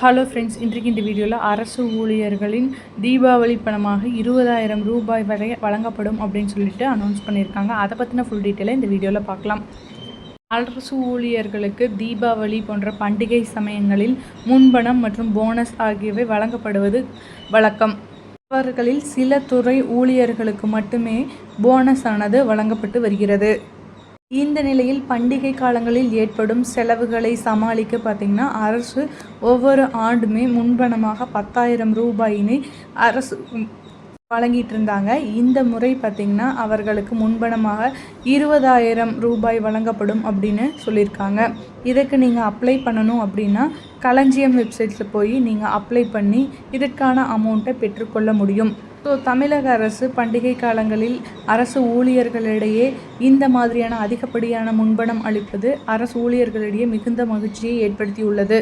Hello friends இன்றைக்கு இந்த வீடியோவில் அரசு ஊழியர்களின் தீபாவளி பணமாக இருபதாயிரம் ரூபாய் வரை வழங்கப்படும் அப்படின்னு சொல்லிட்டு அனௌன்ஸ் பண்ணியிருக்காங்க. அதை பற்றின ஃபுல் டீட்டெயிலை இந்த வீடியோவில் பார்க்கலாம். அரசு ஊழியர்களுக்கு தீபாவளி போன்ற பண்டிகை சமயங்களில் முன்பணம் மற்றும் போனஸ் ஆகியவை வழங்கப்படுவது வழக்கம். அவர்களில் சில துறை ஊழியர்களுக்கு மட்டுமே போனஸ் ஆனது வழங்கப்பட்டு வருகிறது. இந்த நிலையில் பண்டிகை காலங்களில் ஏற்படும் செலவுகளை சமாளிக்க பார்த்திங்கன்னா அரசு ஒவ்வொரு ஆண்டுமே முன்பணமாக பத்தாயிரம் ரூபாயினை அரசு வழங்கிட்டு இருந்தாங்க. இந்த முறை பார்த்திங்கன்னா அவர்களுக்கு முன்பணமாக இருபதாயிரம் ரூபாய் வழங்கப்படும் அப்படின்னு சொல்லியிருக்காங்க. இதுக்கு நீங்கள் அப்ளை பண்ணணும் அப்படின்னா களஞ்சியம் வெப்சைட்டில் போய் நீங்கள் அப்ளை பண்ணி இதற்கான அமௌண்ட்டை பெற்றுக்கொள்ள முடியும். ஸோ தமிழக அரசு பண்டிகை காலங்களில் அரசு ஊழியர்களிடையே இந்த மாதிரியான அதிகப்படியான முன்பணம் அளிப்பது அரசு ஊழியர்களிடையே மிகுந்த மகிழ்ச்சியை ஏற்படுத்தியுள்ளது.